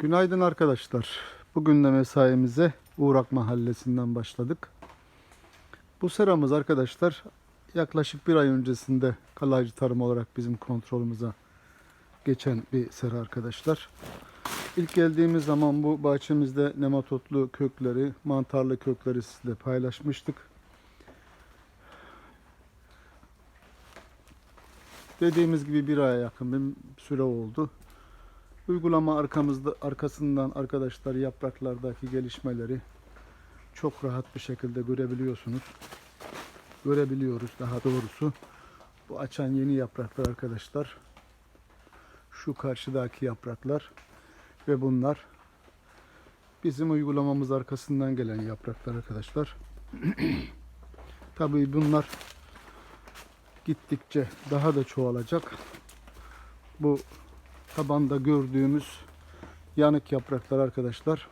Günaydın arkadaşlar. Bugün de mesaimize Uğrak Mahallesi'nden başladık. Bu seramız arkadaşlar yaklaşık bir ay öncesinde kalaycı tarım olarak bizim kontrolümüze geçen bir sera arkadaşlar. İlk geldiğimiz zaman bu bahçemizde nematotlu kökleri, mantarlı kökleri sizle paylaşmıştık. Dediğimiz gibi bir aya yakın bir süre oldu. Uygulama arkamızda arkasından arkadaşlar yapraklardaki gelişmeleri çok rahat bir şekilde görebiliyorsunuz. Görebiliyoruz daha doğrusu. Bu açan yeni yapraklar arkadaşlar. Şu karşıdaki yapraklar ve bunlar bizim uygulamamız arkasından gelen yapraklar arkadaşlar. Tabii bunlar gittikçe daha da çoğalacak. Bu tabanda gördüğümüz yanık yapraklar arkadaşlar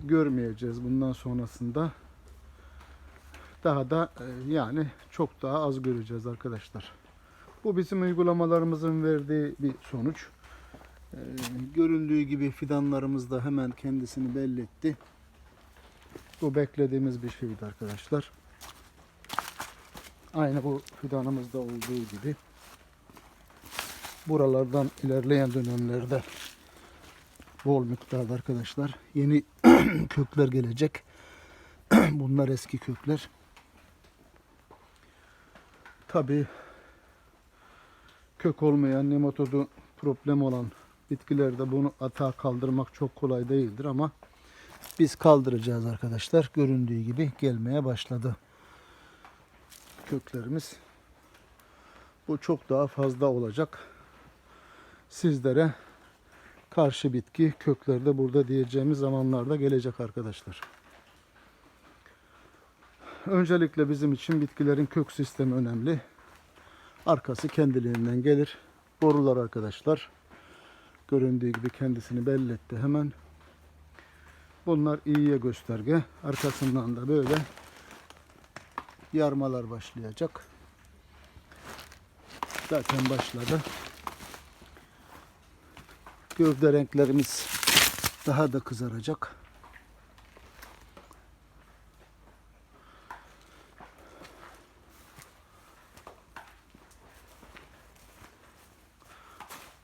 görmeyeceğiz bundan sonrasında. Daha da e, yani çok daha az göreceğiz arkadaşlar. Bu bizim uygulamalarımızın verdiği bir sonuç. E, Göründüğü gibi fidanlarımız da hemen kendisini belli etti. Bu beklediğimiz bir şeydi arkadaşlar. Aynı bu fidanımızda olduğu gibi buralardan ilerleyen dönemlerde bol miktarda arkadaşlar yeni kökler gelecek. Bunlar eski kökler. Tabi kök olmayan nematodu problem olan bitkilerde bunu atağa kaldırmak çok kolay değildir ama biz kaldıracağız arkadaşlar. Göründüğü gibi gelmeye başladı köklerimiz. Bu çok daha fazla olacak sizlere karşı bitki köklerde burada diyeceğimiz zamanlarda gelecek arkadaşlar. Öncelikle bizim için bitkilerin kök sistemi önemli. Arkası kendiliğinden gelir. Borular arkadaşlar. Göründüğü gibi kendisini belli etti hemen. Bunlar iyiye gösterge. Arkasından da böyle yarmalar başlayacak. Zaten başladı gövde renklerimiz daha da kızaracak.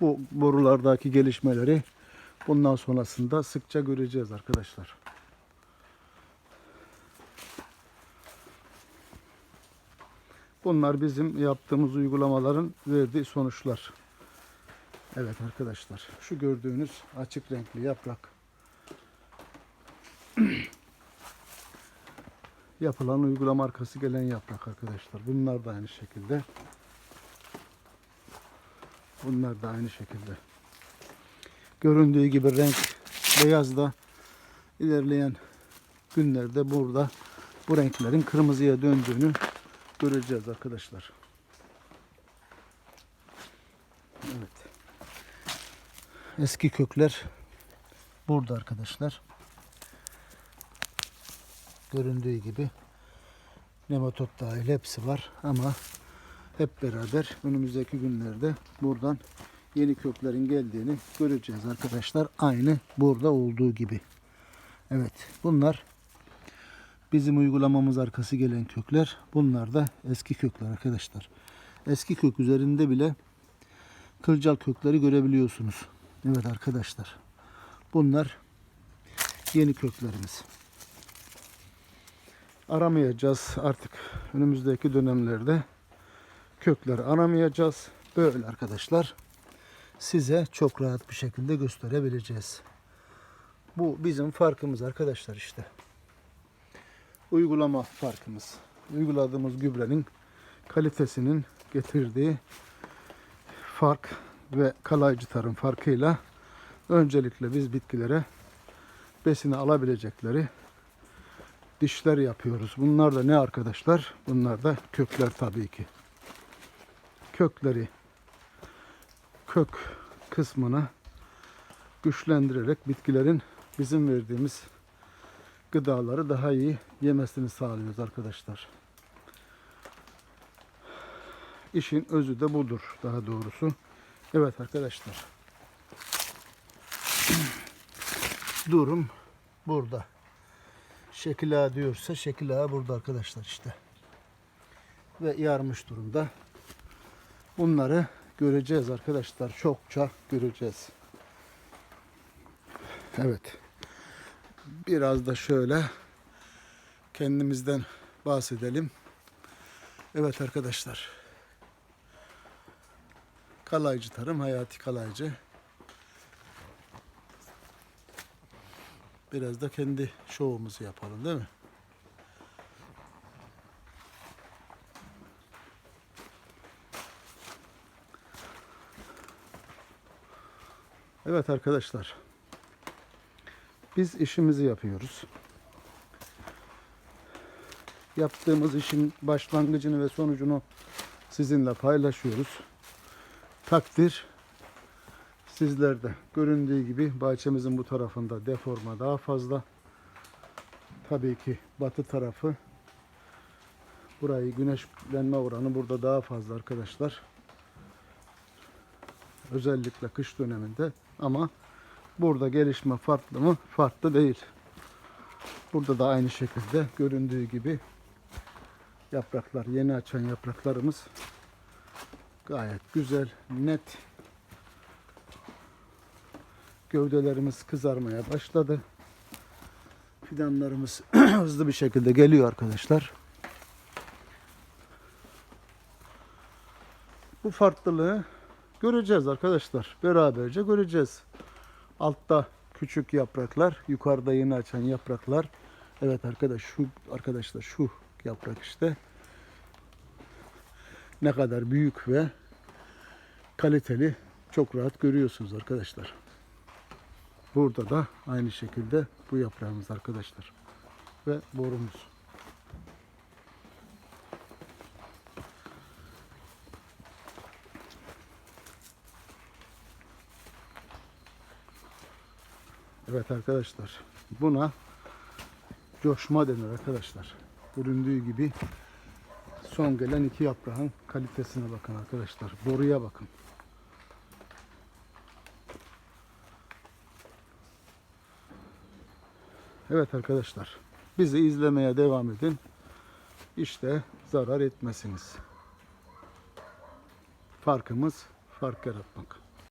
Bu borulardaki gelişmeleri bundan sonrasında sıkça göreceğiz arkadaşlar. Bunlar bizim yaptığımız uygulamaların verdiği sonuçlar. Evet arkadaşlar şu gördüğünüz açık renkli yaprak yapılan uygulama arkası gelen yaprak arkadaşlar. Bunlar da aynı şekilde. Bunlar da aynı şekilde. Göründüğü gibi renk beyaz da ilerleyen günlerde burada bu renklerin kırmızıya döndüğünü göreceğiz arkadaşlar. Evet. Eski kökler burada arkadaşlar. Göründüğü gibi nematot dahil hepsi var ama hep beraber önümüzdeki günlerde buradan yeni köklerin geldiğini göreceğiz arkadaşlar. Aynı burada olduğu gibi. Evet bunlar bizim uygulamamız arkası gelen kökler. Bunlar da eski kökler arkadaşlar. Eski kök üzerinde bile kılcal kökleri görebiliyorsunuz. Evet arkadaşlar. Bunlar yeni köklerimiz. Aramayacağız artık önümüzdeki dönemlerde kökleri aramayacağız. Böyle arkadaşlar size çok rahat bir şekilde gösterebileceğiz. Bu bizim farkımız arkadaşlar işte. Uygulama farkımız. Uyguladığımız gübrenin kalitesinin getirdiği fark ve kalaycı tarım farkıyla öncelikle biz bitkilere besini alabilecekleri dişler yapıyoruz. Bunlar da ne arkadaşlar? Bunlar da kökler tabii ki. Kökleri kök kısmını güçlendirerek bitkilerin bizim verdiğimiz gıdaları daha iyi yemesini sağlıyoruz arkadaşlar. İşin özü de budur daha doğrusu. Evet arkadaşlar. durum burada. Şekil A diyorsa şekil A burada arkadaşlar işte. Ve yarmış durumda. Bunları göreceğiz arkadaşlar. Çokça göreceğiz. Evet. Biraz da şöyle kendimizden bahsedelim. Evet arkadaşlar. Kalaycı tarım, hayati kalaycı. Biraz da kendi şovumuzu yapalım değil mi? Evet arkadaşlar. Biz işimizi yapıyoruz. Yaptığımız işin başlangıcını ve sonucunu sizinle paylaşıyoruz. Takdir sizlerde. Göründüğü gibi bahçemizin bu tarafında deforma daha fazla. Tabii ki batı tarafı burayı güneşlenme oranı burada daha fazla arkadaşlar. Özellikle kış döneminde ama burada gelişme farklı mı? Farklı değil. Burada da aynı şekilde göründüğü gibi yapraklar, yeni açan yapraklarımız gayet güzel, net. Gövdelerimiz kızarmaya başladı. Fidanlarımız hızlı bir şekilde geliyor arkadaşlar. Bu farklılığı göreceğiz arkadaşlar. Beraberce göreceğiz. Altta küçük yapraklar, yukarıda yeni açan yapraklar. Evet arkadaş şu arkadaşlar şu yaprak işte ne kadar büyük ve kaliteli çok rahat görüyorsunuz arkadaşlar. Burada da aynı şekilde bu yaprağımız arkadaşlar ve borumuz. Evet arkadaşlar buna coşma denir arkadaşlar. Göründüğü gibi son gelen iki yaprağın kalitesine bakın arkadaşlar. Boruya bakın. Evet arkadaşlar bizi izlemeye devam edin. İşte zarar etmesiniz. Farkımız fark yaratmak.